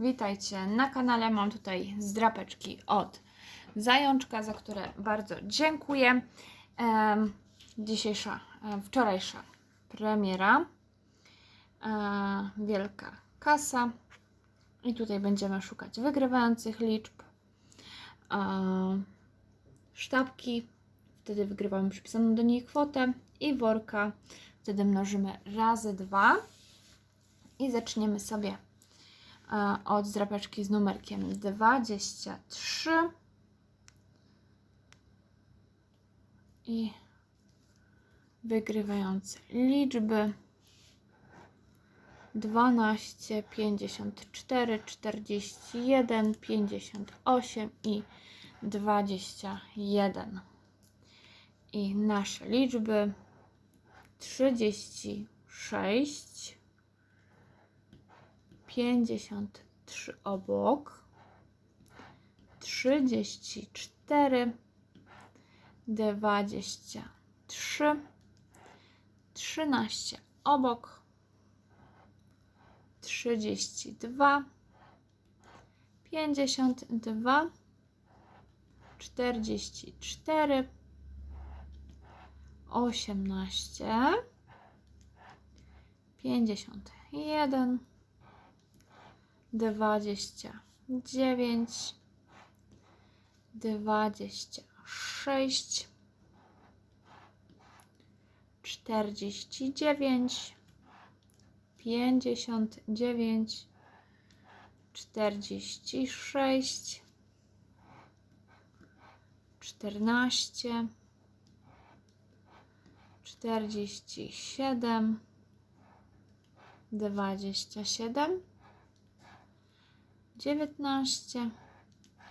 Witajcie na kanale. Mam tutaj zdrapeczki od Zajączka, za które bardzo dziękuję. Dzisiejsza, wczorajsza premiera. E, wielka kasa. I tutaj będziemy szukać wygrywających liczb. E, sztabki. Wtedy wygrywamy przypisaną do niej kwotę. I worka. Wtedy mnożymy razy dwa. I zaczniemy sobie od zdrapeczki z numerkiem 23 i wygrywające liczby 12, 54, 41, 58 i 21. I nasze liczby 36, 53 obok, 34, 23, 13 obok, 32, 52, 44, 18, 51, dwadzieścia dziewięć, dwadzieścia sześć, czterdzieści dziewięć, pięćdziesiąt dziewięć, czterdzieści sześć, czternaście, czterdzieści siedem, dwadzieścia siedem. 19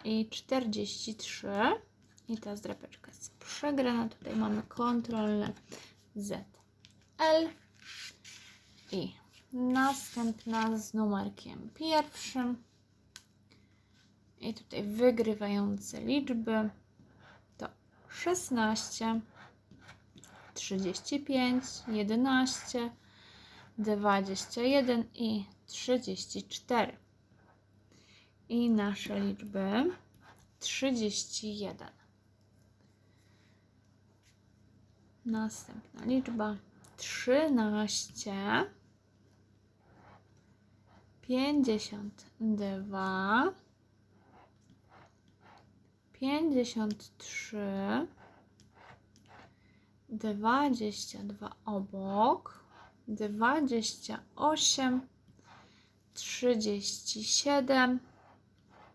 i 43 i ta zdrapeczka jest przegrana. Tutaj mamy kontrolne Z, L. I następna z numerkiem pierwszym. I tutaj wygrywające liczby to 16 35 11 21 i 34 i nasze liczby? 31. Następna liczba 13, 52, 53, 22 obok, 28, 37,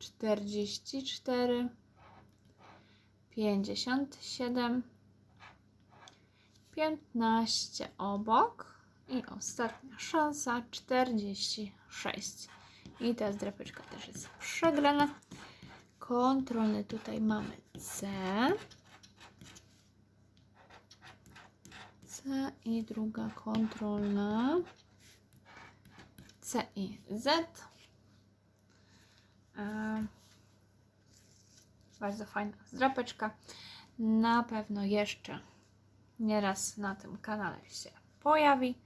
44, 57, 15 obok i ostatnia szansa 46. I ta zdrapeczka też jest przegrana. Kontrolny tutaj mamy C. C i druga kontrolna. C i Z. Bardzo fajna zdrapeczka. Na pewno jeszcze nieraz na tym kanale się pojawi.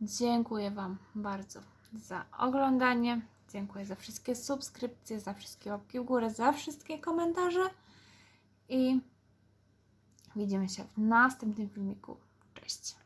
Dziękuję Wam bardzo za oglądanie. Dziękuję za wszystkie subskrypcje, za wszystkie łapki w górę, za wszystkie komentarze. I widzimy się w następnym filmiku. Cześć.